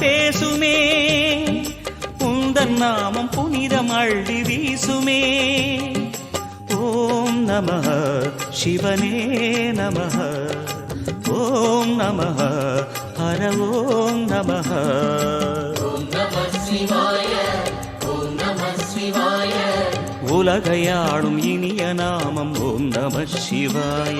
பேசுமே. உந்தன் நாமம் புனிதம் அள்ளி வீசுமே. ஓம் நம சிவனே நம. ஓம் நம ஹர ஓம் நம. உலகையாளும் இனிய நாமம் ஓம் நம சிவாய.